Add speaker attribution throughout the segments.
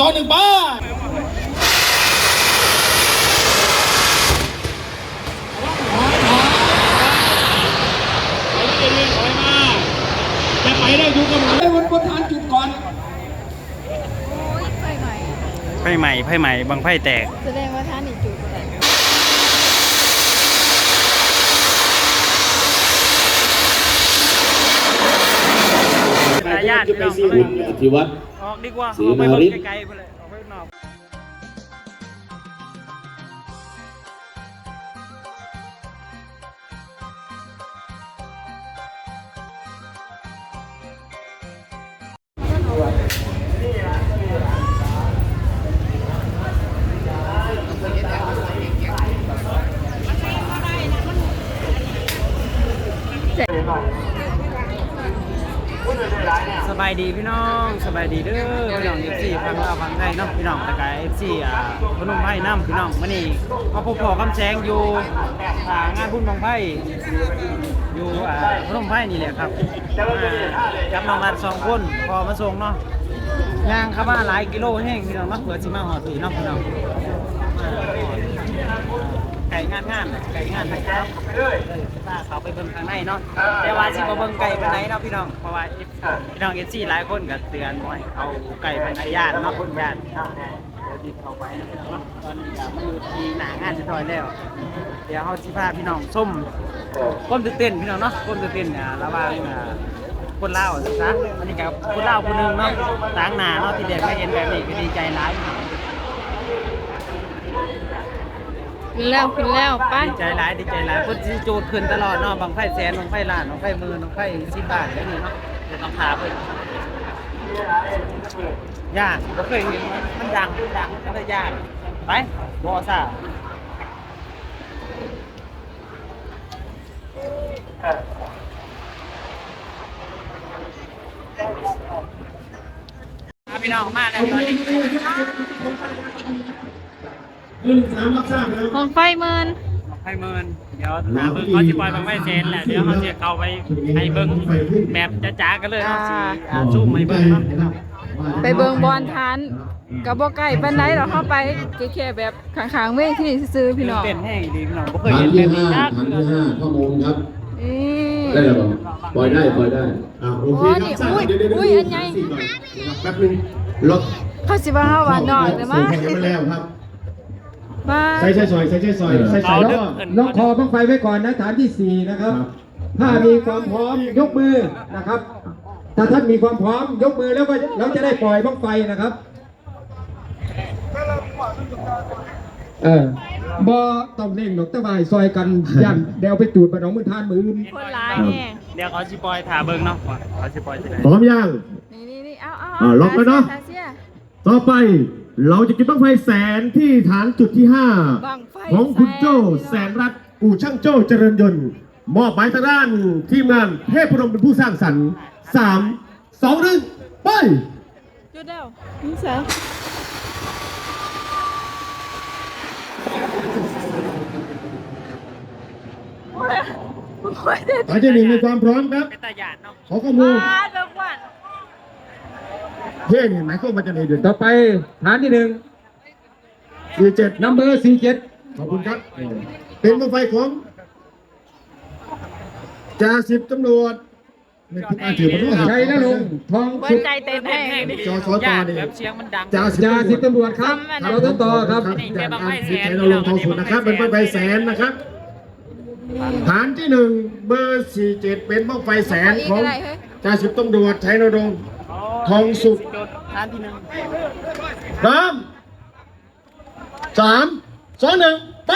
Speaker 1: สองหนึ่งป้า
Speaker 2: จะไปได้ดูกันหมด
Speaker 1: ไอ้บนบนฐานจุดก่อน
Speaker 3: ไฟใหม่
Speaker 2: ไพ่ใหม่ไพ่ใหม่บางไพ่แตก
Speaker 3: แสดงว่าท่านอีกจุดอะไร
Speaker 2: สายญาติพี่น้องก็เลย
Speaker 4: ที่วัด
Speaker 2: ออกดีกว่า
Speaker 4: ศรี
Speaker 2: ออกไป
Speaker 4: นา
Speaker 2: เบิ่
Speaker 4: ริ
Speaker 2: ง
Speaker 4: ศ
Speaker 2: ไกลๆไปเลยางนอกสบายดีพี่น้องสบายดีเด้อพี่น้องเอฟซีฟังเราฟังไทยเนาะพี่น้องต่กายเอฟซีอ่าพนมไพ่น้ำพี่น้องมื่อนี้มาพบพอคำแสงอยู่อ่างานบุญบังไพ่อยู่อ่าพนมไพ่นี่แหละครับมาจับน้องนัดสองคนพอมาส่งเนาะย่างเข้ามาหลายกิโลแห้งพี่น้องมาเผื่อสิมาหอดผีเนาะพี่น้อง ไก่งานงานไก่งานนะครับถ้าเขาไปเบิ่งข้างในเนาะแต่ว่าสิมาเบิ่งไก่เป็นไหนเนาะพี่น้องเพราะว่าพี่น้องเอซี่หลายคนก็เตือนว่าเอาไก่เป็นญาติเนาะคนญาติเดี๋ยวติดเข้าไปตอนนี้ก็มาอยู่ที่หนางานจะถอยแล้ว เดี๋ยวเขาสิพาพี่น้องส้มก้มตื่นเต้นพี่น้องเนาะก้มตื่นเต้นอ่าระหว่างคนลาวซะอันนี้กับคนลาวคนนึงเนาะต่างหน้าเนาะที่เด็กไม่เห็นแบบนี้ก็ดีใจหลาย
Speaker 3: ขึ้นแล้วขึ้นแล้วไป
Speaker 2: ดีใจหลายดีใจหลายคนสิโจดขึ้นตลอดเนาะบางไฟแสนบางไฟล้านบางไฟหมื่นบางไฟสิบบาทอย่างนี้เนาะเดี๋ยวต้องพาไปยากเราเคยเห็นมันดังมันดังก็เลยยากไปบอซ่าพี่น้องมาแล้วตอนนี้
Speaker 1: หนึ่งสามรับทราบแล้ว
Speaker 3: ของไฟเมิน
Speaker 2: ให้เมินเดี๋ยวหาเบิ้งเขาจะปล่อยบางไม่เซนแหละเดี๋ยวเขาจะเข้าไปให้เบิ้งแบบจ้าๆกันเลยเนาะสีอ่าซูมให้เบิ้งเนาะ
Speaker 3: ไปเบิงบอลทานกับบ่ไก่ปานใดเราเข้าไปแค่ๆแบบข้างๆเวทีซื้อๆพี่น้อง
Speaker 2: เต้นแห้งดีพี่น้องบ่เคย
Speaker 4: ฐาน
Speaker 2: เห็นแบ
Speaker 4: ที่
Speaker 2: บนี้
Speaker 4: ห้า
Speaker 2: จ้า
Speaker 4: ฐานที่ห้าข้อมูลครับ
Speaker 3: นี่
Speaker 4: ได้แล้วบอกปล่อยได้ปล่อยได้
Speaker 1: อ่าโอเคครับทราบเดี๋ยวเดี๋ยวเดี๋ยว
Speaker 3: อุ้ยอันใหญ่
Speaker 1: สี่ก่อนแป๊บนึงรถ
Speaker 3: เขาสิว่าเฮาว่าน้อยแต่มา
Speaker 1: แข่งกันมาแล้วครับ
Speaker 3: มา
Speaker 1: ใส่ใส่ซอยใส่ใส่ซอยใส่ใส่
Speaker 2: เอา
Speaker 1: แล้
Speaker 2: เด้
Speaker 1: ว
Speaker 2: อ
Speaker 1: ก็
Speaker 2: เอิ้น
Speaker 5: ล็อกคอบ้างไฟไว้ก่อนนะฐานที่4นะครับ ถ้ามีความพร้อมยกมือนะครับ ถ้าท่านมีความพร้อมยกมือแล้วก็เราจะได้ปล่อยบ้างไฟนะครับเออบอต้องเร่งหรอกแตะวายซอยกันยันเดี๋ยวไปตูดไปน้องมือทานมืออื่น
Speaker 3: คนหลายแน่
Speaker 2: เดี๋ยวเขาสิปล่อยถ่าเบิ้งเนาะเขาสิปล่อยที่ไหน
Speaker 4: พร้อมยัง
Speaker 3: นี่ๆๆเอาเอา
Speaker 4: อ่าล็อกแล้วเนาะ
Speaker 3: ตเสีย
Speaker 4: ต่อไป เราจะกินบ้างไฟแสนที่ฐานจุดที่
Speaker 3: บังไฟ
Speaker 4: 5 ของคุณโจ้
Speaker 3: แส
Speaker 4: แส
Speaker 3: น
Speaker 4: นรัตน์อู่ช่างโจ้เจริญยนต์ มอบหมายทางด้านทีมงานเทพพนมเป็นผู้สร้างสรรค์สามสองหนึ่งไป
Speaker 3: จุดเดียวนี่ใส่
Speaker 4: ฐานที่หนึ่งมีความพร้อมครับ
Speaker 2: เป็นตาหยาดเนาะ
Speaker 4: ขอข้อมูล
Speaker 3: ปาดแบบว่า
Speaker 4: เท่นี่หมายความว่าจะในเดือน
Speaker 5: ต่อไปฐานที่หนึ่ง
Speaker 4: สี่เจ็ด
Speaker 5: นัมเบอร์สี่เจ็ด
Speaker 4: ขอบคุณครับ เป็นบ้างไฟของจ่าสิบตำรวจไม่คิดอ่านถือมาด้วย
Speaker 5: ชัยนรงค์ทอง
Speaker 3: หัว
Speaker 5: สุด
Speaker 3: ใจเต้นแห้งดิ
Speaker 4: จอสอตอเนี่ย
Speaker 2: แบบเสียงมันดัง
Speaker 4: จ่าสิบ
Speaker 5: จ่าสิบตำรวจครับเราต้องต่อครับ
Speaker 4: จากการสิทธิ์เราลงทองสุดนะครับ เป็นบ้างไฟแสนนะครับ ฐานที่หนึ่งเบอร์สี่เจ็ดเป็นบ้างไฟแสนของจ่าสิบตำรวจชัยนรงค์ ทองสุก
Speaker 2: จดทานที่หนึ่ง
Speaker 4: สามสามสองหนึ่งไป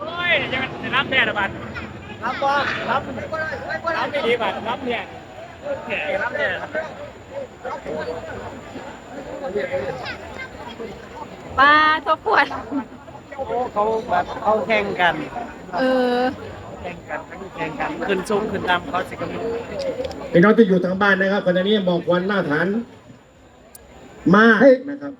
Speaker 2: โอ้ยจะจะรับแน่ละบัดรับบ่รับรับไม่ดีบัดรับเนี่ยแขกรับเนี่ย
Speaker 3: ปลาทบขวด
Speaker 2: โอ้เขาแบบเขาแข่งกัน
Speaker 3: เออ
Speaker 2: แข่งกันแข่งกันขึ้นสูงขึ้นต่ำเขาสิกำลัง
Speaker 4: พี่น้องที่อยู่ทางบ้านนะครับขณะนี้หมอกควันหน้าฐาน มากนะครับ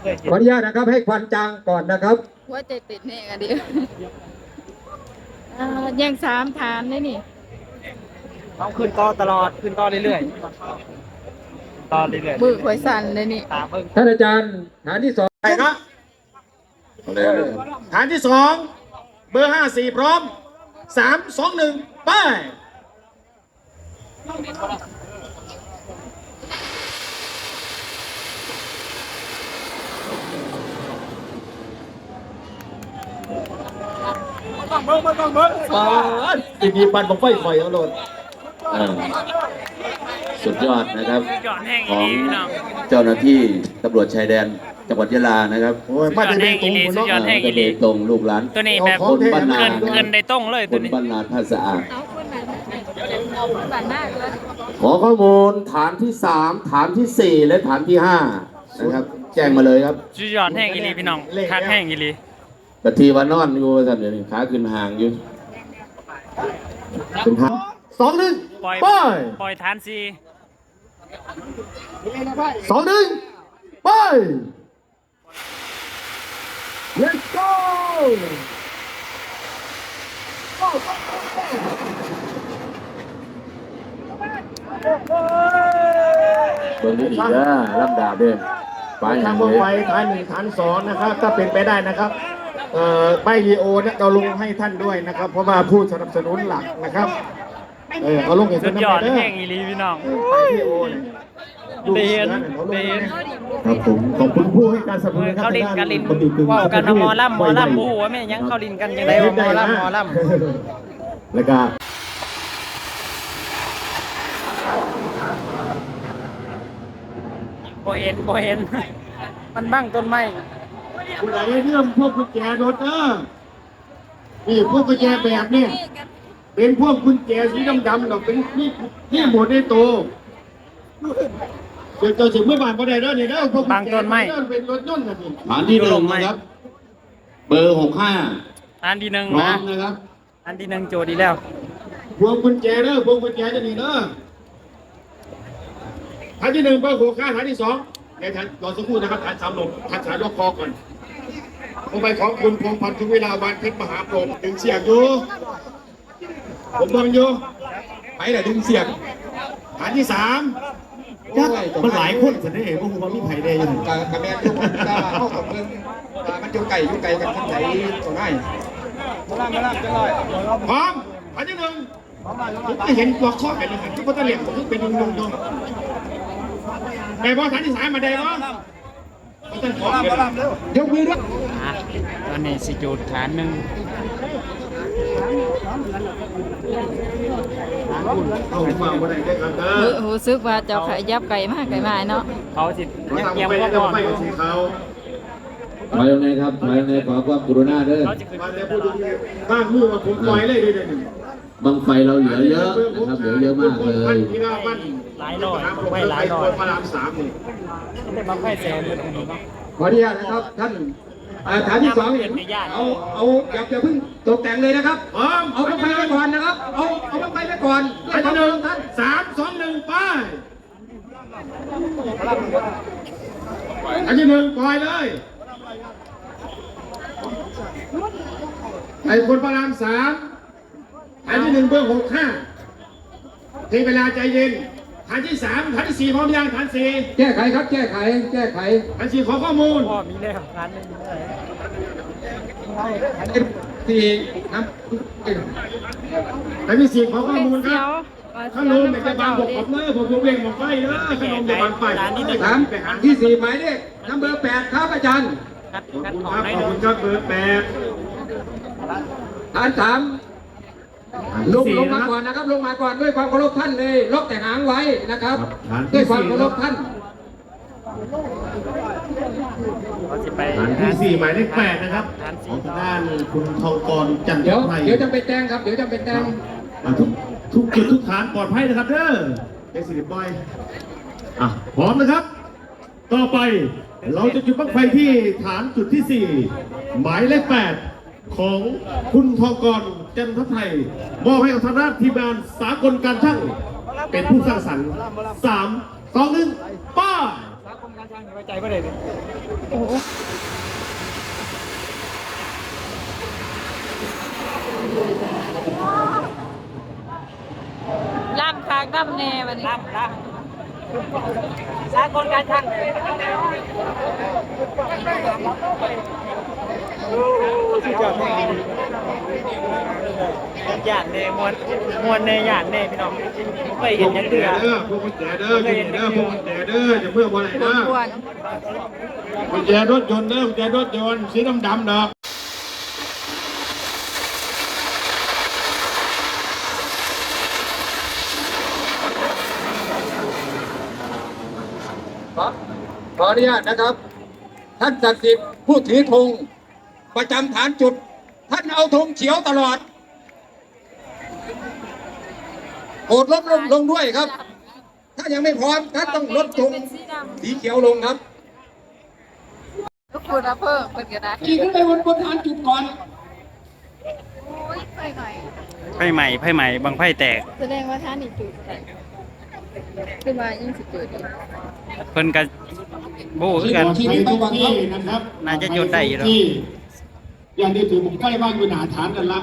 Speaker 2: เคยเห็น
Speaker 5: ขออนุญาตนะครับให้ควันจางก่อนนะครับ
Speaker 3: หัวใจติดนี่กันดิอ่าแย่งสามฐานเลยนี่
Speaker 2: ต้องขึ้นต่อตลอดขึ้นต่อเรื่อยๆ ต่อเรื่อย
Speaker 3: มือข่อยสั่นเลยนี่
Speaker 2: ๆตามเบิ่ง
Speaker 5: ท่านอาจารย์ฐานที่สอง
Speaker 4: ไปเนาะฐานที่สองเบอร์ห้าสี่พร้อมสามสองหนึ่งไปอีกทีปันบังไฟคอยเอาโลด
Speaker 6: เออ สุดยอดนะครับ
Speaker 2: ยอดแห้ง
Speaker 6: ข
Speaker 2: อี
Speaker 6: อง
Speaker 2: หลีพี่น้อง
Speaker 6: เจ้าหน้าที่ตำรวจชายแดนจังหวัดยะลานะครับ
Speaker 4: โอ้ยมาจะเป็นตรงคน
Speaker 2: สุดยอ
Speaker 4: เนาะ
Speaker 2: ดแห้งอีหลี
Speaker 6: เออตรงลูกหลาน
Speaker 2: ตัวนี้แบบ
Speaker 4: ของแท้
Speaker 6: คนบ้านนา
Speaker 2: เกินเกินได้ต้องเลย
Speaker 6: ค
Speaker 2: ตัวนนี้
Speaker 6: บ้านนาท่าสะอาด
Speaker 3: เอาคนนั้นเอาคนบ้านหน้าเลย
Speaker 6: ขอข้อมูลฐานที่สามฐานที่สี่และฐานที่ห้านะครับ แจ้งมาเลยครับ
Speaker 2: สุดยอดแห้งอีหลีพี่น้องคักแห้งอีหลี
Speaker 6: ปฏิวันนอนอยู่สันเดี๋ยวนี้ขาขึ้นห่างอยู่
Speaker 4: เป็นทาง สองหนึ่ง
Speaker 2: ปล่อย
Speaker 4: ไป
Speaker 2: ปล่อยฐานซี
Speaker 4: สองหนึ่งไป Let's go
Speaker 6: เบิ่งดีๆนะลำดาบเด้อไป
Speaker 4: ทาง
Speaker 6: เล
Speaker 4: เมือง
Speaker 6: ย
Speaker 4: ไฟฐานหนึ่งฐานสองนะครับถ้าเป็นไปได้นะครับเอ่อใบวีโอเนี่ยเราลงให้ท่านด้วยนะครับ เพราะว่าผู้สนับสนุนหลักนะครับ เออเอาลงให้
Speaker 2: สุ
Speaker 4: ท่าน
Speaker 2: ดยอด
Speaker 4: เด้อ
Speaker 2: แห้งอีหลีพี่น้อง
Speaker 4: ใบวีโอเนี่ยดู
Speaker 2: เดียน
Speaker 4: สือเนี่ยเขาลง
Speaker 2: เดียน
Speaker 4: ครับผมขอบคุณผู้ให้การสนับสนุนครับ
Speaker 2: เขาลิน
Speaker 4: ทง
Speaker 2: กันลิน
Speaker 4: บัณฑิตกึ่ง
Speaker 2: เว่ากันว่าหมอลำหมอ
Speaker 4: ไวๆ
Speaker 2: ลำบูหัวแม่ยังเขาลินกันยังไงว่าหมอลำหมอลำ
Speaker 4: แล้วก็
Speaker 2: โบเห็นโบเห็นมันบังต้นไม้
Speaker 4: คุณไหนเรื่องพวกกุญแจรถเออนี่พวกกุญแจแบบเนี่ย เป็นพวกกุญแจสีดำๆหรอกเป็นนี่นี่หมดในโตวเดี๋ยวเจ้าสิเมื่อวานพอได้แล้วนี่แล้วพวกกุญ
Speaker 2: บาง
Speaker 4: แจ
Speaker 2: ต้นไม้
Speaker 4: เป็นรถยนต์นะพี่
Speaker 6: ฐานที่หนึ่งนะครับ เบอร์หกห้า
Speaker 2: อันที่หนึ่ง
Speaker 6: พร้อ
Speaker 2: นะ
Speaker 6: มนะครับ
Speaker 2: อันที่หนึ่งโจทย์ดีแล้ว
Speaker 4: พวงกุญแจเด้อพวงกุญแจจะนี่เด้อฐานที่หนึ่งเบอร์หกห้าฐานที่สองเดี๋ยวฐานรอสักครู่นะครับฐานสามลมฐานสามยกคอก่อนลงไปของคุณพงษ์พันธ์ทุกเวลาวันเพชรมหาพรหมดึงเสียงอยู่ ผมทำอยู่ไปแหละดึงเสียงฐานที่สามยักมันหลายคนสันนิษฐานว่าผมว่ามีไผ่แดงอยู่
Speaker 5: กกระแมนยุกตาเข้ากับเมืองตามันอยู่ไก่อยู่ไก่กันทั้งไหนตัวไหน
Speaker 4: พร้อมฐานที่หนึ่งผมไม่เห็นตัวข้อเป็นอย่างนั้นทุกคนตะเหลี่ยมผมเป็นดงดงดงไอ้บอฐานที่สามมาได้บอต้องขอเวลา
Speaker 5: ยกมือด้วย
Speaker 2: อะตอนนี้สิจุดฐานหนึ่ง
Speaker 4: เอามาวันไหนได้ครับเด้อ
Speaker 3: รู้สึกว่าเจ้าขยับไก่มากไก่มาเนาะ
Speaker 2: เขาสิ
Speaker 4: เรา
Speaker 2: ยัง
Speaker 4: ทำ
Speaker 2: เตรียม
Speaker 4: ไป
Speaker 2: พร้
Speaker 4: แล้ว
Speaker 2: อม
Speaker 4: ไปกับสีขาว
Speaker 6: ถอยลงในครับถอยลงในขอความกรุณาเด้อ
Speaker 2: เขาจะขึ้น
Speaker 4: มาแล้วพูดดูบ้างมือมาผมปล่อยเลยดีเลย
Speaker 6: บังไฟเราเหลือเยอะนะครับเหลือเยอะมากเลย
Speaker 4: ที่หน้าบ้าน
Speaker 2: หลายร้อย
Speaker 4: ลง
Speaker 2: ไป
Speaker 4: ไป
Speaker 2: ห
Speaker 4: ห
Speaker 2: ลา
Speaker 4: ลายย
Speaker 2: ร้
Speaker 4: ร้
Speaker 2: อ
Speaker 4: อยยพระรามสามนี่
Speaker 2: ได้มาไพ่แสนเลยคนนี้เนาะ
Speaker 5: ขออนุญาตนะครับท่าน อ่าฐานที่สองเอาเอาอย่าอย่าเพิ่งตกแต่งเลยนะครับ
Speaker 4: พร้อม
Speaker 5: เอาบังไฟไปก่อนนะครับ เอาเอาบังไฟไปก่อน
Speaker 4: อันที่หนึ่งสามสองหนึ่งไปอันที่หนึ่งปล่อยเลยไอ้คนพระรามสามอันที่หนึ่งเบอร์หกห้าทีเวลาใจเย็น ฐานที่สามฐานที่สี่พร้อมยังฐานสี่
Speaker 5: แก้ไขครับ แก้ไข แก้ไข
Speaker 4: ฐานสี่ขอข้อมูล
Speaker 2: พ่อมีแล้วฐานหนึ่งเลย
Speaker 5: อันที่สี่น้ำ
Speaker 4: ฐานที่สี่ขอข้อ
Speaker 3: เป็น
Speaker 4: มูลค
Speaker 3: เสีย
Speaker 4: รั
Speaker 3: ว
Speaker 4: บขนมเนี่ยจะบางบอกผมเลยผมผมเองบอกไปเลยขนมจะบางไป
Speaker 5: สามที่สี่หมายเลขนัมเบอร์แปดครับอาจารย์
Speaker 2: คัด
Speaker 4: ขอบ
Speaker 2: คัด
Speaker 4: คุณ
Speaker 2: ออ
Speaker 4: ค
Speaker 2: ก
Speaker 4: รับ
Speaker 2: ได้
Speaker 4: ขอบ
Speaker 2: ดู
Speaker 4: คุณครับเบอร์แปด
Speaker 5: ฐานสาม ลงลงมาก่อนนะครับ ลงมาก่อนด้วยความเคารพท่านเลยล็อกแต่หางไว้นะครับ ด้วยความเคารพท่าน
Speaker 2: เขาสิไป
Speaker 4: ฐานที่สี่หมายเลขแปดนะครับ
Speaker 2: ฐาน
Speaker 4: ข
Speaker 2: สี่
Speaker 4: องทางด้านคุณทองกรจันท
Speaker 5: เดี๋ยว
Speaker 4: ร์ไพร
Speaker 5: เดี๋ยวจะไปแต่งครับ เดี๋ยวจะไปแต่ง
Speaker 4: อะทุกทุกจุดทุกฐานปลอดภัยนะครับเด้อเอ็กซิลิบอยอะพร้อมนะครับ ต่อไปเราจะจุดบั้งไฟที่ฐานจุดที่สี่หมายเลขแปดของคุณทองกร จันทไทยมอบให้กับทางด้านทีมงานสากลการช่างเป็นผู้สร้างสรรค์สามสองหนึ่งป้า
Speaker 3: โอ้โหล่ำคากล่ำแน่วันนี้
Speaker 2: ล่ำล่ำสากลการช่าง สุดยอดมากหยาดเน่มวนมวนเน่หยาดเน่พี่น้องไม่เห็นยังเดือ
Speaker 4: เด้อพวกมันแก่เด้อพวกมันแก่เด้อพวกมันแก่เด้ออย่าเพิ่งบ่ได้เด้อ
Speaker 3: ควร
Speaker 4: กุญแจรถยนต์เด้อกุญแจรถยนต์สีดำดำๆดอก
Speaker 5: ขอขออนุญาตนะครับ ท่านศักดิ์สิทธิ์ผู้ถือธง ประจำฐานจุด ท่านเอาธงเขียวตลอดโปรดลดลงลงด้วยครับ ถ้ายังไม่พร้อมท่านต้องลดธง
Speaker 3: เป็นสีด
Speaker 5: สีเขียวลงครับำ
Speaker 3: ก็ควรนะเพิ่มเป็นก็ได้
Speaker 5: ขี่ขึ้นไปบนบนฐานจุดก่อน
Speaker 3: โอ้ยไปหน่อย
Speaker 2: ไพ่ใหม่ไพ่ใหม่บางไพ่แตก
Speaker 3: แสดงว่าท่านนี่จุดใส่ขึ้นมายิ่งสิจุดอีก
Speaker 2: เพิ่นก็โบ้คือกัน
Speaker 4: ที่นี่ทุกที่นะครับ
Speaker 2: น่าจะจุดได้อยู่แล้ว
Speaker 4: ที่ อย่างที่ถือผมใกล้บ้านอยู่หนาฐานกันละ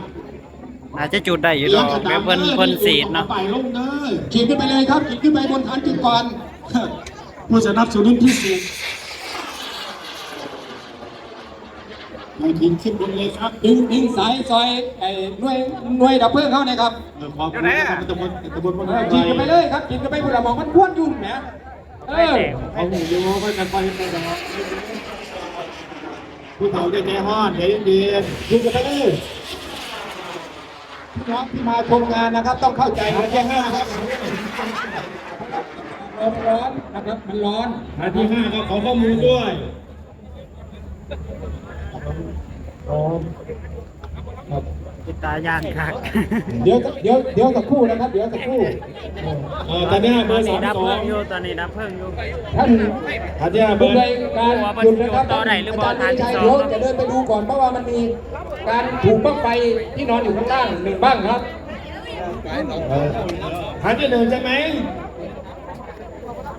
Speaker 2: อาจจะจุดได้อยู่ดอกแบบเพิ่นเพิ่นสีดเนาะ
Speaker 4: ไปลงเด้อ
Speaker 5: ขี่ขึ้นไปเลยครับขี่ขึ้นไปบนฐานจุดก่อน
Speaker 4: ผู้สนับสนุนที่สุดให้ทีมขึ้นบนเลยครับ
Speaker 5: ดึงดึงสายซอยไอ้หน่วยหน่วยดับเพลิงเข้านะครับ
Speaker 4: เออขอบคุณนะครับตำบลตำบลบน
Speaker 5: เออขี่ขึ้นไปเลยครับขี่ขึ้นไปบนระมองมันพ่วนยุ่งแหมเออ
Speaker 4: เอาหนูโยไปกันไปไปกัน ผู้เฒ่าได้ใจฮ้อนใจเย็นๆอยู่กันไปเลย
Speaker 5: พี่น้องที่มาชมงานนะครับ ต้องเข้าใจนะแค่ห้าครับมันร้อนนะครับมันร้อน
Speaker 4: อันที่ห้าก็ขอข้อมูลด้วย
Speaker 2: ติดตาย่านคัก
Speaker 5: เดี๋ยวเดี๋ยวเดี๋ยวสักครู่นะครับ เดี๋ยวสักครู่
Speaker 4: เออตอนนี้เบ
Speaker 2: ต
Speaker 4: อ
Speaker 2: อน
Speaker 4: ร์สา
Speaker 2: นี้
Speaker 4: ม
Speaker 2: ดับ
Speaker 4: สอ
Speaker 2: เพิ่
Speaker 4: ง
Speaker 2: งอยู่ตอนนี้ดับเพิ่งอยู่
Speaker 5: ท่าน
Speaker 4: ตอนนี้เบ
Speaker 5: ผู้
Speaker 4: อร์
Speaker 5: ใดการหยุดนะครับ
Speaker 2: ต่อได้หรือบ่
Speaker 5: อาจารย์
Speaker 2: ทางที่
Speaker 5: ชัย
Speaker 2: สอง
Speaker 5: เดี๋ยวจะเดินไปดูก่อนเพราะว่ามันมีการถูกบ้างไฟที่นอนอยู่ข้างล่างหนึ่งบ้างครับ
Speaker 4: ฐานที่หนึ่งใช่ไหม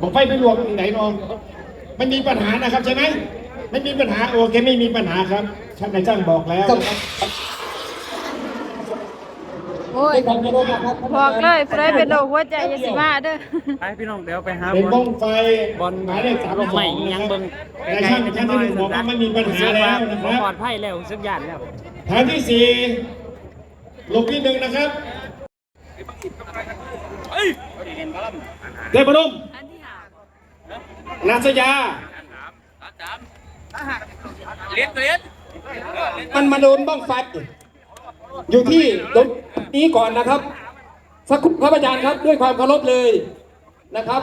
Speaker 4: บอกไฟไปรวมไหนนองไม่มีปัญหานะครับใช่ไหมไม่มีปัญหาโอเคไม่มีปัญหาครับช่างในช่างบอกแล้วนะครับ
Speaker 3: โอ้ย
Speaker 5: ในความเคารพนะครับ
Speaker 3: บอกเลยใครเป็นโรคหัวใจอยาสิมาเด้อ
Speaker 2: ไปพี่น้องเดี๋ยวไปหา
Speaker 4: เป็น
Speaker 2: บอ
Speaker 4: บ้อ
Speaker 2: ล
Speaker 4: งไฟ
Speaker 2: บอล
Speaker 4: หมายเลขสาม
Speaker 2: ลงใหม่อีหยังเบิ่ง
Speaker 4: ในช่างช่างที่หนึ่งบอกว่าไม่มีปัญหาแล้วนะค
Speaker 2: บ่
Speaker 4: รับ
Speaker 2: ปลอดภัยแล้วสักอย่างแล้ว
Speaker 4: ฐานที่สี่ลงที่หนึ่งนะครับเทพนมนัสยา
Speaker 5: มันมาโดนบ้างไฟ อยู่ที่ตรงนี้ก่อนนะครับ สักครู่ครับอาจารย์ครับ ด้วยความเคารพเลยนะครับ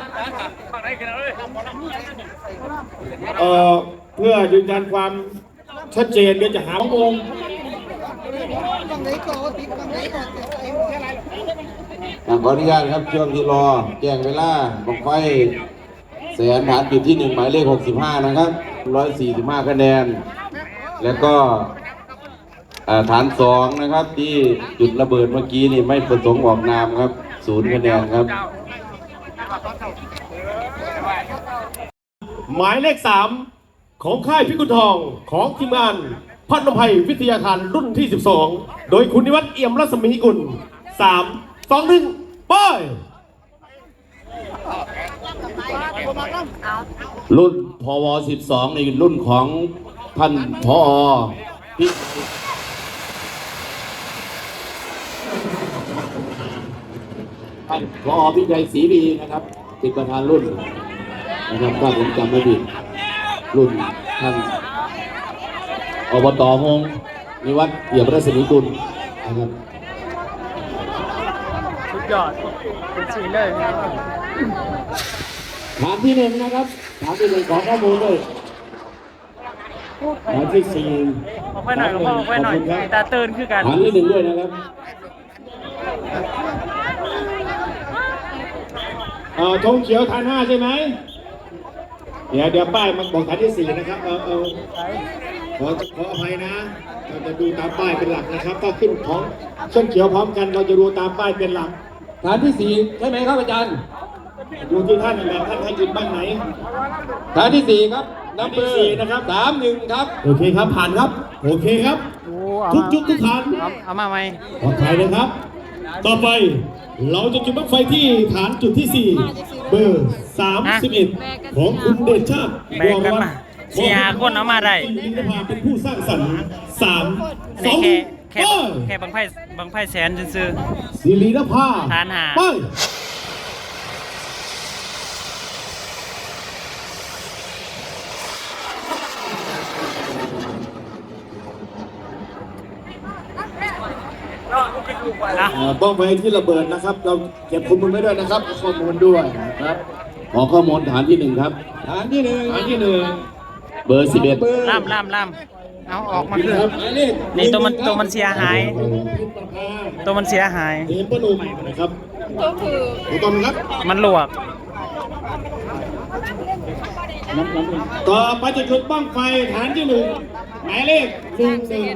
Speaker 4: เอ่อเพื่อยืนยันความชัดเจนเดี๋ยวจะหาข้อมูล
Speaker 6: ขออนุญาตครับช่วงที่รอแจ้งเวลาบอกไฟแสนฐานจุดที่หนึ่งหมายเลข 65 นะครับ 145 คะแนน แล้วก็อ่า ฐานสองนะครับ ที่จุดระเบิดเมื่อกี้นี่ไม่ประสงค์ออกนามครับศูนย์คะแนนครับ
Speaker 4: หมายเลขสามของค่ายพิกุลทองของทีมงานพัฒนภัยวิทยาคารรุ่นที่ 12 โดยคุณนิวัฒน์เอี่ยมรัศมีกุลสามสองหนึ่งไป
Speaker 6: รุ่นพว 12 ในรุ่นของท่านพอพิท่าน พอพิชัยศรีดีนะครับเป็นประธานรุ่นนะครับถ้าผมจำไม่ผิดรุ่นท่านอบตฮงนิวัฒน์เอี่ยมรัศมีกุลนะครับ
Speaker 2: สุดยอดเป็นสีเลย
Speaker 6: ฐานที่หนึ่งนะครับฐานที่หนึ่งของข้อมูลด้วยฐานที่สี่
Speaker 2: ออกไปหน่อยออกไปหน่อยตาตื่นคือกัน
Speaker 6: ฐานที่หนึ่งด้วยนะครับ
Speaker 4: เอ่อธงเขียวฐานห้าใช่ไหมเดี๋ยวเดี๋ยวป้ายมันบอกฐานที่สี่นะครับเอาเอาขอขออภัยนะเราจะดูตามป้ายเป็นหลักนะครับ ถ้าขึ้นของเส้นเขียวพร้อมกันเราจะดูตามป้ายเป็นหลัก
Speaker 5: ฐานที่สี่ใช่ไหมครับอาจารย์
Speaker 4: อยู่ที่ท่านแบบท่านให้จุดบ้านไหน
Speaker 5: ฐานที่สี่ครับนับเบอ
Speaker 4: ฐานที่สี่
Speaker 5: ร์
Speaker 4: นะครับ
Speaker 5: สามหนึ่งครับ
Speaker 4: โอเคครับผ่านครับ โอเคครับ
Speaker 2: โอ้เอา
Speaker 4: ทุก
Speaker 2: มา
Speaker 4: จุดทุกฐาน
Speaker 2: เอาเอามาไหม
Speaker 4: ปลอดภัยนะครับ ต่อไปเราจะจุดบั้งไฟที่ฐานจุดที่ 4 เบอร์ 31 ของคุณเดชชาติ
Speaker 2: แบกกันมาเสียคนเอามาได้
Speaker 4: คุณนิพาเป็นผู้สร้างสรรค์สาม
Speaker 2: อัน
Speaker 4: สอ
Speaker 2: นี้
Speaker 4: ง
Speaker 2: แค่แค่
Speaker 4: ไป
Speaker 2: แค่บังไพ่บังไพ่แสนซื่อ
Speaker 4: ศิรินภา
Speaker 2: ฐานหา
Speaker 4: ไป
Speaker 2: ๆ นะ
Speaker 4: อ่าบ้องไฟที่ระเบิดนะครับ เราเก็บข้อมูลไว้ด้วยนะครับข้อมูลด้วยนะครับ
Speaker 6: ขอข้อมูลฐานที่หนึ่งครับ
Speaker 5: ฐานที่หนึ่ง
Speaker 4: ฐานที่หนึ่ง
Speaker 6: เบอร์สิบเอ็ด
Speaker 5: เบอร์
Speaker 2: ล่ามล่ามล่ามเอาออกมาคือ
Speaker 5: หมายเลข
Speaker 2: นี่ตัวมันตัวมันเสียหาย
Speaker 4: พิษประภา
Speaker 2: ตัวมันเสียหาย
Speaker 4: เห็นปนุ่มนะครับ
Speaker 3: ก็คือ
Speaker 4: ถูกต้องครับ
Speaker 2: มันลวก
Speaker 4: ต่อไปจะจุดบ้างไฟฐานที่หนึ่งหมายเลขหนึ่งหนึ่ง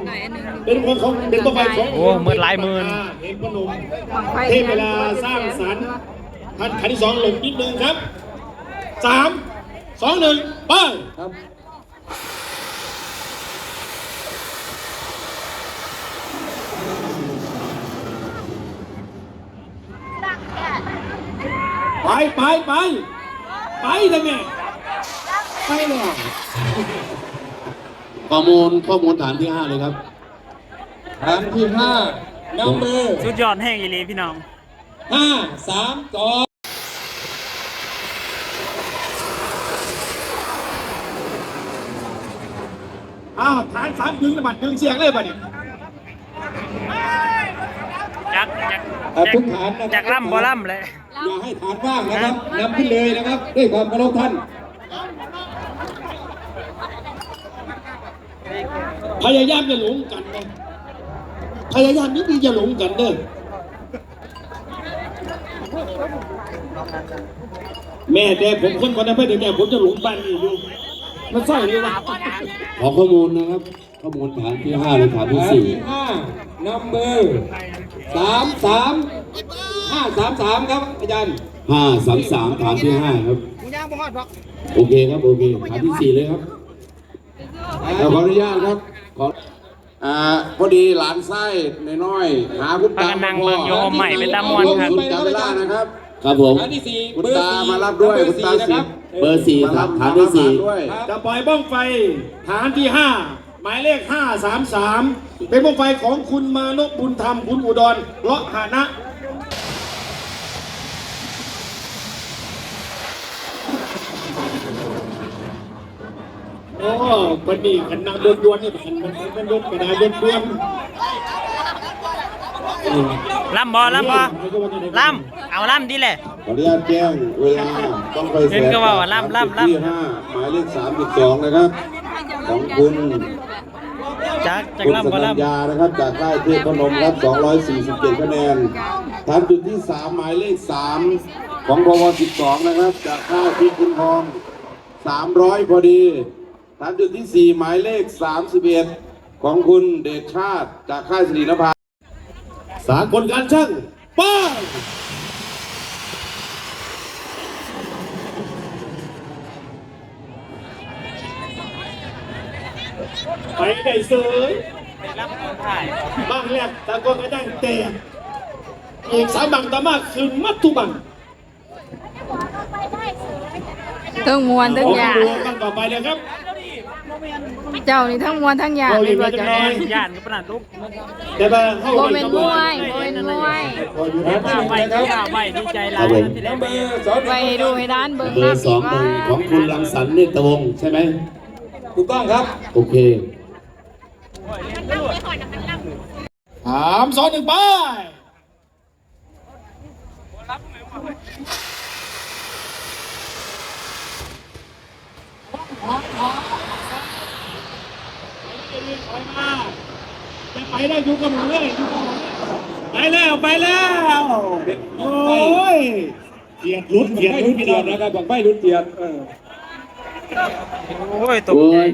Speaker 4: เป็นคนของเป็นบ้างไฟของ
Speaker 2: โอ้หมื่นหลายหมื่น
Speaker 4: เห็นปนุ่มเทพเวลาสร้างสรรค์ท่านขันที่สองหลงนิดนึงครับสามสองหนึ่งไป
Speaker 5: ครับ
Speaker 4: ไปไปไปไปเลยแม่ ไปเลย
Speaker 6: ข้อมูลข้อมูลฐานที่ห้าเลยครับ
Speaker 5: ฐานที่ห้านับเบอร์
Speaker 2: สุดยอดแห้งอีหลีพี่น้อง
Speaker 5: ห้าสามสอง
Speaker 4: อ้าวฐานสามถึงระบัดถึงเสียงเลยบัดนี้
Speaker 2: จักจัก
Speaker 5: เอ่อ
Speaker 2: จั
Speaker 5: ทุ
Speaker 2: ก
Speaker 5: กฐานนะ
Speaker 2: จักล่ำบ่ล่ำเลย
Speaker 5: อย่าให้ฐานว่างนะครับนำขึ้นเลยนะครับ ด้วยความเคารพท่าน
Speaker 4: พยายามจะหลงกันนะพยายามนิดนึงจะหลงกันเด้อแม่แต่ผมคนคนนั้นเพื่อนแต่ผมจะหลงบ้านนี่อยู่มันสร้อยเลยวะ
Speaker 6: ขอข้อมูลนะครับ ข้อมูลฐานที่ห้าเลยฐานที่
Speaker 5: ฐาน
Speaker 6: สี่
Speaker 5: ที่ห้านับเบอร์สามสามห้าสามสามครับอาจารย์
Speaker 6: ห้าสามสามฐานที่ห้าครับโอเคครับโอเคฐานที่สี่เลยครับเราขออนุญาตครับ ขออ่าพอดีหลานไส้น้อยๆหาคุณ
Speaker 2: ปา
Speaker 6: ตา
Speaker 2: กันนั่งเบิ่งโยมใหม่เป็นตามวนครับ
Speaker 6: คุณจำเวลานะครับ ครับผม
Speaker 5: ฐานที่สี่
Speaker 6: คุณ
Speaker 5: เบอร์
Speaker 6: ตา
Speaker 5: สี่
Speaker 6: มารับด้วย
Speaker 5: เบอ
Speaker 6: คุณ
Speaker 5: ร์
Speaker 6: ตา
Speaker 5: สี่นะ
Speaker 6: สิ
Speaker 5: ครับ
Speaker 6: เบอร์สี่ครับฐานที่สี่ ด้วย
Speaker 4: จะปล่อยบ้องไฟฐานที่ห้าหมายเลขห้าสามสามเป็นบ้องไฟของคุณมานพบุญธรรมคุณอุดรเลาะหานะ โอ้วันนี้กันนางดวนดวนๆนี่มันมันมันดวนกระดาษดวนดวน
Speaker 2: ล่ำบ่ล่ำบ่ล่ำเอาล่ำดีแหละ
Speaker 6: ขออนุญาตแจ้งเวลาต้องไปแส
Speaker 2: เห็นก็ว่าว่าล่ำล่ำล่ำ
Speaker 6: ที่ห้าหมายเลขสามสิบสองนะครับของคุณ
Speaker 2: จักจัก
Speaker 6: คุณ
Speaker 2: ล่ำ
Speaker 6: ส
Speaker 2: บ่
Speaker 6: นัญ
Speaker 2: ล่ำ
Speaker 6: ญานะครับจากค่ายเทพนมครับ247คะแนนฐานจุดที่3หมายเลข3ของพว12นะครับ จากค่ายพิคุณทอง300พอดี ฐานจุดที่4หมายเลข31ของคุณเดชชาติจากค่ายสิรินภา
Speaker 4: สากลการช่างป้าไปได้เสย
Speaker 2: ล่ำคนถ่าย
Speaker 4: บ้างแรกสากลการช่างแต่อีกสามบังตามาคืนมัดทุกบัง
Speaker 3: ทั้งมวลทั้งยา
Speaker 4: ขอดูกันต่อไปเลยครับ
Speaker 3: เจ้านี่ทั้งมวลทั้งยา
Speaker 4: เอาอี
Speaker 3: เป็น
Speaker 4: ก
Speaker 3: บ่
Speaker 4: แล้ว
Speaker 3: เจ้า
Speaker 4: จะ
Speaker 2: ย่านก็ปนัดลูก
Speaker 4: แต่ว่าเข้า
Speaker 3: โบ
Speaker 4: ไป
Speaker 3: เป็นมวยโบเป็นมวย
Speaker 2: เห็นว่าใบที่ว่าใบดีใจหลายนะที่ได้
Speaker 5: นับ
Speaker 2: ไป
Speaker 5: เบอร์สอง
Speaker 3: ไปให้ดูให้ด้านเบิ่ง
Speaker 6: เบอ
Speaker 3: น้ำ
Speaker 6: ร์ส
Speaker 3: อี
Speaker 6: อกงห
Speaker 3: ว่า
Speaker 6: นึ่งของคุณรังสรรค์เนตรวงศ์ใช่ไหม
Speaker 5: ถูกต้องครับ
Speaker 6: โอเค
Speaker 4: สามสองหนึ่งไป จะไปได้อยู่กับหนูเลยอยู่กับหนูไปแล้วไปแล้วโอ้ยเกียดลุ้นเกียด
Speaker 5: ไม่
Speaker 4: ลุ้
Speaker 5: รุ
Speaker 4: น
Speaker 5: น
Speaker 4: พี่
Speaker 5: เตี
Speaker 4: น้
Speaker 5: ย
Speaker 4: อง
Speaker 5: ดนะครับบอกไม่รุนเตียดเออ
Speaker 2: โอ้ยตก
Speaker 6: โอ้
Speaker 2: ใจ
Speaker 6: ย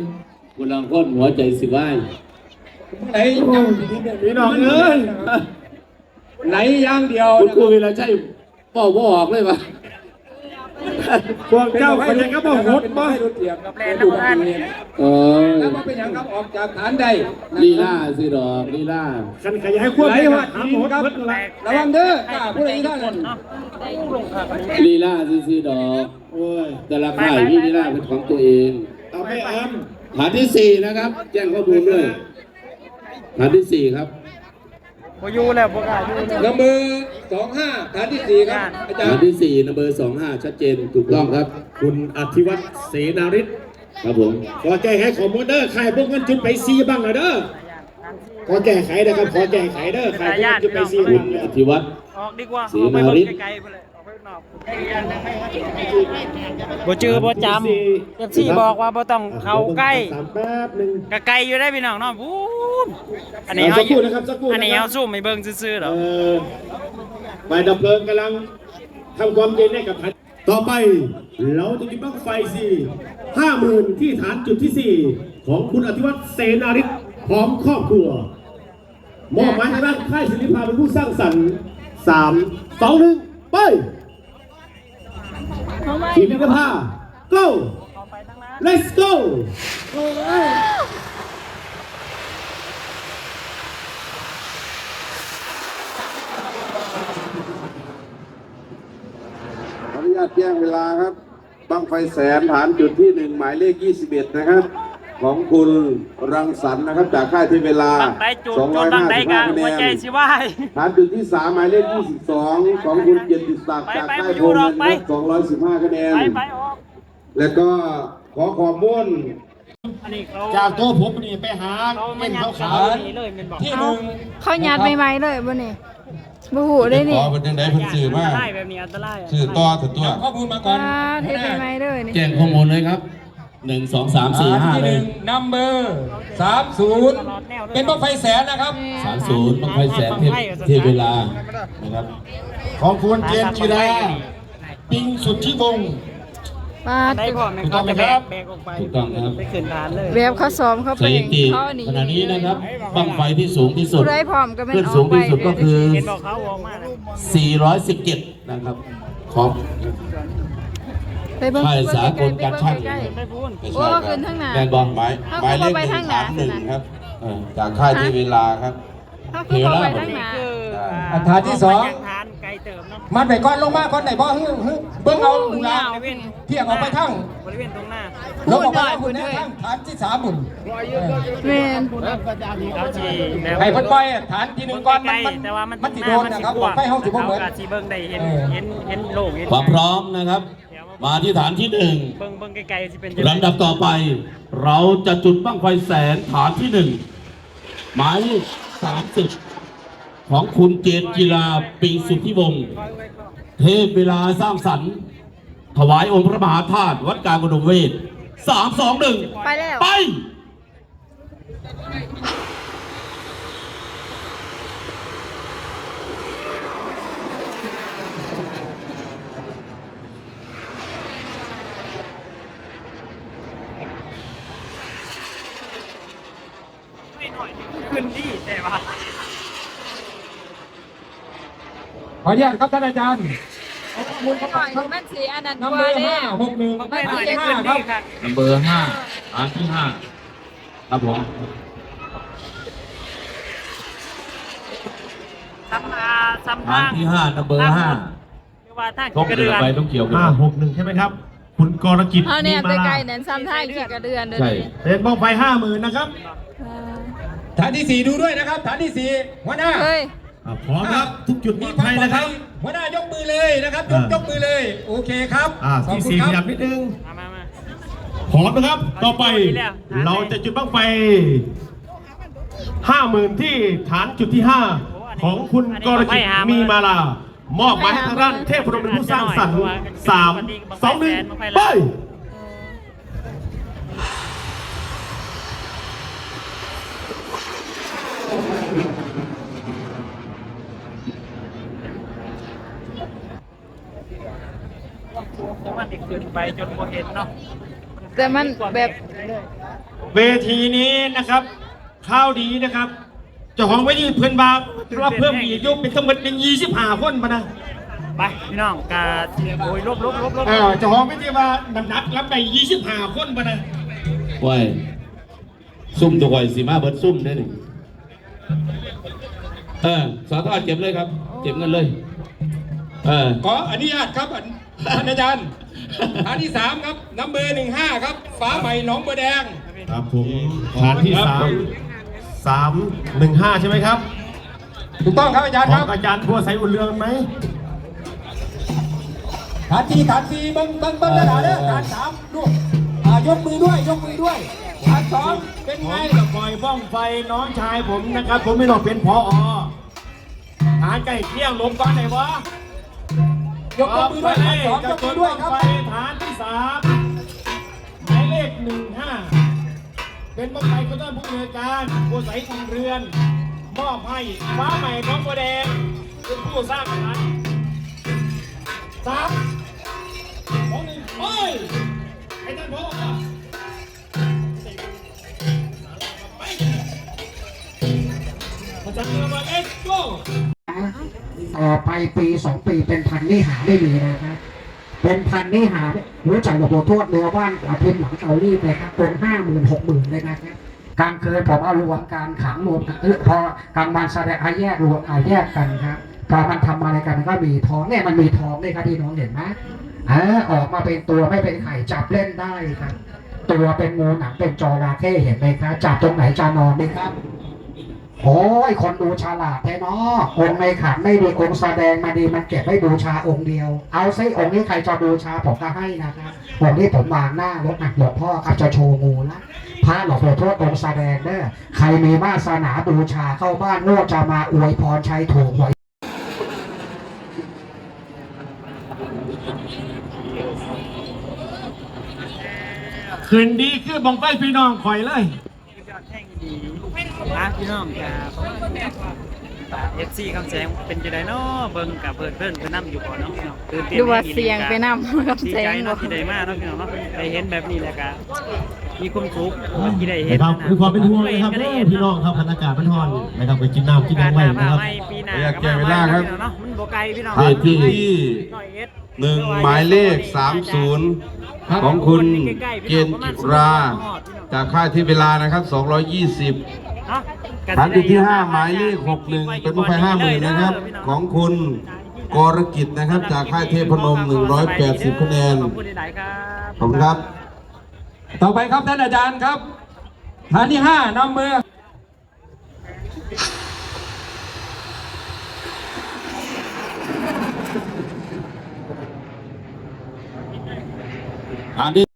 Speaker 6: คุณลังค้นหัวใจสิว่าย
Speaker 5: ไหน
Speaker 4: พี่น้องเอ้ย
Speaker 5: ไหนอย่างเดียว
Speaker 6: คุณ
Speaker 5: นะ
Speaker 6: ครู
Speaker 5: ครับ
Speaker 6: วีระชัยบอกว่าออกเลยปะ
Speaker 4: พวกเจ้าคนยังก็บ่หดบ่
Speaker 5: ให้รถเทียบ
Speaker 2: แลนด์น้ำมัน
Speaker 6: เออ
Speaker 5: แล้วมาเป็นอย่างครับออกจากฐานใด
Speaker 6: ลีลาสิดอกลีลา
Speaker 4: คันขยายควบ
Speaker 5: ไหล
Speaker 4: ให้
Speaker 5: หั
Speaker 4: ว่า
Speaker 5: ด
Speaker 4: หา
Speaker 5: หิ
Speaker 4: หม
Speaker 5: น
Speaker 4: ด
Speaker 5: ครับ
Speaker 4: หมดละ
Speaker 5: ระวังเด้อกล้าผู้ใดท่านนั้น
Speaker 2: เนาะ
Speaker 6: ลีลาสิสิดอก
Speaker 4: โอ้ย
Speaker 6: แต่ละค่ายมีลีลาเป็นของตัวเอง
Speaker 4: เอาไม่อัน
Speaker 6: ฐานที่สี่นะครับ แจ้งข้อมูลด้วยฐานที่สี่ครับ
Speaker 2: บ่อยู่แล้วบ่กล้าอยู่
Speaker 5: นัมเบอร์ สองห้าฐานที่สี่ครับ อาจาร
Speaker 6: ฐาน
Speaker 5: ย์
Speaker 6: ที่สี่นัมเบอร์สองห้าชัดเจนถูกต้องครับ
Speaker 4: คุณอธิวัตรเสนาริศ
Speaker 6: ครับผม
Speaker 4: ขอแก้ไขข้อมูลเด้อใครพวกมันจุดไปซีบ้างเหรอเด้อขอแก้ไขนะครับขอแก้ไขเด้อใครพวกมันจุดไปซี
Speaker 6: คุ
Speaker 4: บ้า
Speaker 6: ณ
Speaker 4: งเหร
Speaker 6: อ
Speaker 4: อ
Speaker 6: ธิวัตร
Speaker 2: ออกดีกว่า
Speaker 6: ศรี
Speaker 2: ออกไป
Speaker 6: นาริ
Speaker 2: เบิ่
Speaker 6: ศ
Speaker 2: งไกลๆไปเลย ออกไปข้างนอกบ่จือบ่จำ FC บอกว่าบ่ต้องเข้าใกล้
Speaker 4: สามแป๊บหนึ่ง
Speaker 2: ก็ไกลอยู่ได้พี่น้องเนาะพูนอันนี้
Speaker 4: สั
Speaker 2: เฮาก
Speaker 4: ครู่นะครับสักครู่
Speaker 2: อันนี้
Speaker 4: นะครับ
Speaker 2: เฮาสู้ไม่เบิ่งซื่อๆหร
Speaker 4: เอ
Speaker 2: อก
Speaker 4: อฝ่ายดับเพลิงกำลังทำความเย็นให้กับฐานต่อไปเราจะกินบ้างไฟสี่ห้าหมื่นที่ฐานจุดที่สี่ของคุณอธิวัตรเสนาริศพร้อมครอบครัวมอบหมายทางด้านค่ายศิลิภาเป็นผู้สร้างสรรค์สามสองหนึ่งไป
Speaker 3: เอาไว้
Speaker 4: ศิลิภา go let's go
Speaker 6: ขออนุญาตแจ้งเวลาครับ บังไฟแสนฐานจุดที่หนึ่งหมายเลข 21 นะครับ ของคุณรังสรรค์นะครับ จากค่ายที่เวลา
Speaker 2: บังได้จุดจุดบังได้กะ
Speaker 6: 255คะแน
Speaker 2: หัวใจ
Speaker 6: น
Speaker 2: สิวาย
Speaker 6: ฐานจุดที่สามหมายเลข22 ของคุณเกียรติศักดิ์
Speaker 2: ไป
Speaker 6: จาก
Speaker 2: ไป
Speaker 6: ค่าย
Speaker 2: ไป
Speaker 6: โพเงิน
Speaker 2: ไป
Speaker 6: ครับ215คะแนน
Speaker 2: ไปไปออก
Speaker 6: แล้วก็ขอขอมุ่น
Speaker 2: อันนี้เขา
Speaker 4: จากตัวผมนี่ไปหา
Speaker 2: เขา
Speaker 4: เป็
Speaker 2: ไม่
Speaker 4: น
Speaker 2: ยัด
Speaker 4: ขาว
Speaker 2: เขา
Speaker 4: ขาว
Speaker 2: นี่เลยแมันบอก
Speaker 5: ที่หนึ่ง
Speaker 3: เขายัดใหม่ๆเลยบ่นี่บ่ฮู้ได้นี่
Speaker 6: ขอเป็นจังไดเพิ่นสื่อมา
Speaker 2: อันตรายแบบนี้อันตราย
Speaker 6: สื่อต่อถึงตัว
Speaker 5: ข้อมูลมาก่อน
Speaker 3: ว้าเทใหม่ๆเลยนี่
Speaker 6: แจ้งข้อมูลเลยครับ 1 2 3 4 5
Speaker 5: ที่
Speaker 6: เล
Speaker 5: ห
Speaker 6: ย
Speaker 5: นึ่งนัมเบอร์สามศูนย์เป็นบ้างไฟแสนนะครับ
Speaker 6: 30บังไฟแสนเทพเทพเวลานะครับ
Speaker 4: ของคุณเจนจิราปิงสุทธิวงศ์
Speaker 3: ปาด
Speaker 2: ได้พอมันก็จะแบกแบกออกไป
Speaker 6: ถูกต้องครับ
Speaker 2: ไปขึ้นฐานเลย
Speaker 3: แบบเขาซ้อมเขา
Speaker 6: ส
Speaker 3: ไป
Speaker 6: ถิติ
Speaker 3: เขาหนี
Speaker 6: ขณะนี้นะครับบังไฟที่สูงที่สุด
Speaker 3: ผู้ใดพร้อมก็แม่น
Speaker 6: ขึ้น
Speaker 3: อ
Speaker 6: สู
Speaker 3: องกไป
Speaker 6: ที่สุดก็คือ
Speaker 2: เห็นบอกเขาออกมานะ
Speaker 6: 417 นะครับ ของ
Speaker 3: ไปเบิ่ง
Speaker 6: ค่าย
Speaker 3: เบิ่ง
Speaker 6: สากลการช่าง
Speaker 3: ใกล้
Speaker 2: ไม่พูด
Speaker 3: โอ้ขึ้นข้างหน้า
Speaker 6: แมนบอลหมาย
Speaker 3: เขา
Speaker 6: หมายเลข
Speaker 3: เข้าไป
Speaker 6: หนึ่
Speaker 3: ข้างงห
Speaker 6: ฐา
Speaker 3: น้าน
Speaker 6: หนึ่ง
Speaker 3: ขนาด
Speaker 6: ครับเออจากค่ายที่เวลาครับ
Speaker 3: ๆเขาคือเขาไปทางหน้า
Speaker 2: คือ
Speaker 5: อันฐานที่สอง
Speaker 2: ยังฐานไกลเติมเนาะ
Speaker 5: มัดไปก่อนลงมาก่อนไหนบ่ฮึ่งฮึ่งเบิ่งเอาดูนะ
Speaker 2: บริเวณ
Speaker 5: เพียงออกไปทั้ง
Speaker 2: บริเวณตรงหน้า
Speaker 5: ลงออกไปทั้งคุณนะทั้งฐานที่สามหมุน
Speaker 3: แม่น
Speaker 2: เอาจีแล้ว
Speaker 5: ให้เพิ่นปล่อยฐานที่หนึ่งก่อน
Speaker 2: ใก
Speaker 5: มัน
Speaker 2: ล้
Speaker 5: มัน
Speaker 2: ๆแต่ว่ามัน
Speaker 5: มันสิโดนนะครับบอกไปเฮาสิบ่เหมือน
Speaker 2: กาสีเบิ้งได้เห็นเห็นเห็นโล่งเห็น
Speaker 6: ความพร้อมนะครับ มาที่ฐานที่หนึ่ง
Speaker 2: เบิ้งเบิ้งไกลๆสิเป็นจังไง
Speaker 6: ลำดับต่อไป เราจะจุดบั้งไฟแสนฐานที่หนึ่งหมายเลขสามสิบของคุณเจนกีฬาปิงสุทธิวงศ์เทพเวลาสร้างสรรค์ ถวายองค์พระมหาธาตุวัดกลางอุดมเวทสามสองหนึ่ง
Speaker 3: ไปแล้ว
Speaker 6: ไป
Speaker 2: ไม่หน่อยขึ้นที่แต่ว่า
Speaker 5: ข ออนุญาตครับท่านอาจารย์
Speaker 3: หน่อยมันสิอันนั้น
Speaker 5: นัม
Speaker 3: ก
Speaker 5: เบอ
Speaker 3: ว่า
Speaker 5: ร์
Speaker 3: เด้
Speaker 5: ห้าหกหนึ่ง
Speaker 2: ไม่หน่อย
Speaker 5: ฐานที่
Speaker 2: ขึ้
Speaker 5: ห้านครั
Speaker 2: ที่
Speaker 5: บ
Speaker 2: ค่ะ
Speaker 6: นัมเบอร์ห้าฐานที่ห้าครับผม
Speaker 2: ซ้ำมาซ้ำ
Speaker 6: ฐาน
Speaker 2: ทาง
Speaker 6: ที่ห้านัมเบอร์ห้า
Speaker 2: หรือว่าทาง
Speaker 6: ต้อง
Speaker 2: กระ
Speaker 6: เดิ
Speaker 2: เดื
Speaker 6: น
Speaker 2: อน
Speaker 6: ไปต้องเกี่ยวกัน
Speaker 4: ห้าหกหนึ่งใช่ไหมครับ คุณกรกิจ
Speaker 3: เฮาเนี่ย
Speaker 4: มีมา
Speaker 3: ใก
Speaker 4: ลา
Speaker 3: ล้ๆนั้นซ้ำทางขี่กระเดือนเด้อ
Speaker 6: ใช่
Speaker 3: นี่
Speaker 4: เป็นบ้องไฟห้าหมื่นนะครับ
Speaker 3: อ่า
Speaker 5: ฐานที่สี่ดูด้วยนะครับ ฐานที่สี่หัวหน้า
Speaker 3: เฮ้ย
Speaker 4: อะพร้อมครับทุกจุดปล
Speaker 5: มี
Speaker 4: อด
Speaker 5: ความ
Speaker 4: ภัย
Speaker 5: ปลอด
Speaker 4: นะค
Speaker 5: ภั
Speaker 4: รับ
Speaker 5: ยหัวหน้ายกมือเลยนะครับ ยก
Speaker 4: อ่าย
Speaker 5: ยกมือเลย โอเคครับ
Speaker 4: อ่า
Speaker 5: ขอบ
Speaker 4: ที่
Speaker 5: คุณ
Speaker 4: สี่
Speaker 5: ค
Speaker 4: ขยั
Speaker 5: รั
Speaker 4: บบนิดนึง
Speaker 2: มามามา
Speaker 4: พร้อมนะครับ ต่อไปเราจะจุดบ้างไฟห้าหมื่นที่ฐานจุดที่ห้าของคุณกรกิจมีมาลามอบหมายให้ทางด้านเทพพรหมเป็นผู้สร้างสรรค์สามสองหนึ่งไป
Speaker 2: แต่มันเด็กขึ้นไป จนโมเห็นเนาะ
Speaker 3: แต่มันแบบ
Speaker 4: เวทีนี้นะครับ ข้าวดีนะครับเจ้าของไว้ที่เพื่อนบาร์รับเพิ่มอีกยกเป็นทั้งหมดเป็นยี่สิบห้าคนมานะ
Speaker 2: ไปพี่น้องกาโอ้ยลบลบลบลบ
Speaker 4: เออเจะห้าของไม่ใช่ว่าน้ำหนักรับได้ยี่สิบห้าคนปะนะ
Speaker 6: ว้ยซุ่มตัวก่อยสีมาเบิดซุ่มได้หนึ่งเออสอทอเก็บเลยครับ เก็บเงินเลย เออ
Speaker 5: ขออนุญาตครับท่านอาจารย์ ฐานที่สามครับน้ำเบอร์หนึ่งห้าครับ ฟ้าใหม่หนองบัวแดง
Speaker 1: ครับผมฐานที่สามสามหนึ่งห้าใช่ไหมครับ
Speaker 5: ถูกต้องครับอาจารย์
Speaker 1: ข
Speaker 5: ค
Speaker 1: อ
Speaker 5: รั
Speaker 1: ง
Speaker 5: บ
Speaker 1: อาจารย์พัวใสอุ่นเรืองไหม
Speaker 5: ฐานที่ฐานสี่เบิ้งเบิ้งเบิ้งระดับเด้อฐานสามลูกอ่ายกมือด้วยยกมือด้วยฐานสองเป็น
Speaker 4: ผ
Speaker 5: ไง
Speaker 4: มจะปล่อยบ้องไฟน้องชายผมนะครับ ผมไม่ต้องเป็นพอฐานใกล้เคียงลมก่อนไหนวะ
Speaker 5: ยกมือด้วยฐานสองยกมือด้วยครับ
Speaker 4: ไปฐานที่สามหมายเลขหนึ่งห้าเป็นบังไฟก็ต้องผู้บริการผู้ใสอุ่นเรือน มอบให้ฟ้าใหม่น้องบัวแดงเป็นผู้สร้างฐานสามสองหนึ่งเฮ้ยไอ้ท่านพ่อ จำเรือมาเอ็กโก
Speaker 7: ต่อไปปีสองปีเป็นพันนี่หาไม่มีนะครับเป็นพันนี่หารู้จักระบบโทษเรือบ้านอาพิมพ์หลังเตารีดเลยครับเป็นห้าหมื่นหกหมื่นเลยนะครับกลางคืนผมเอารวมการขังรวมเออพอกลางวันแสดงอาแยกรวมอาแยกกันครับพอมันทำอะไรกันก็มีทองเนี่ยมันมีทองด้วยครับพี่น้องเห็นไหมเออออกมาเป็นตัวไม่เป็นไข่จับเล่นได้ครับตัวเป็นงูหนังเป็นจระเข้เห็นไหมครับจับตรงไหนจะนอนไหมครับ โอ้ยคนดูฉลาดแท้เนาะองค์ในขันไม่ดีองค์แสดงมาดีมันเก็บไว้บูชาองค์เดียว เอาซิองค์นี้ใครจะบูชาผมก็ให้นะครับองค์นี้ผมวางหน้ารถหนักหลวงพ่อครับจะโชว์งูละพระหลวงพ่อโทษองค์แสดงเด้อใครมีวาสนาบูชาเข้าบ้านโน่จะมาอวยพรชัยถูกหวย
Speaker 4: คืนดีคือบังไฟพี่น้องคอยเลย
Speaker 2: อะพี่น้องครับเอฟซีคำแสงเป็นจังไดเนาะเบิ่งกับเพิ่นเพิ่นเพิ่นนํอยู่ก่อนเนาะพี่น้องตื่นเต้น
Speaker 3: ดูว่าเสียงไปนำกับ
Speaker 2: ดี
Speaker 3: แส
Speaker 2: ใจ
Speaker 3: ง
Speaker 2: เนาะ
Speaker 3: บ่
Speaker 2: ที่ได้มาเนาะพี่น้องเนาะได้เห็นแบบนี้แหละก็มีความสุขที่ได้เห็น
Speaker 1: นะครับคือความเป็นห่วงนะครับ
Speaker 2: ก็ได้
Speaker 1: เอ
Speaker 2: เห็
Speaker 1: อนพี่น้องครับบรรยากาศมันร้อนนะครับไปกินน้ำกิน
Speaker 2: การ
Speaker 1: น้ำไว้
Speaker 2: หน้า
Speaker 1: นะครับ
Speaker 2: มาไม่ปีหน้า
Speaker 6: อยากแก้เวลาครับ
Speaker 2: เนาะมันบ่ไกลพี่น้อง
Speaker 6: เวที
Speaker 2: ร้อยเอ็ด
Speaker 6: หนึ่งหมายเลข 30 ของคุณเกณฑ์จิรา จากค่ายที่เวลานะครับ 220
Speaker 2: เนาะ
Speaker 6: ฐานที่ที่5หมายเลข61เป็นผู้ไฟ50,000นะครับ ของคุณกรกิจนะครับ จากค่ายเทพนม180คะแนน
Speaker 2: ขอบคุณหลายๆครับ
Speaker 6: ขอบคุณครับ
Speaker 5: ต่อไปครับท่านอาจารย์ครับฐานที่ห้านำเบอร์
Speaker 6: ฐานที่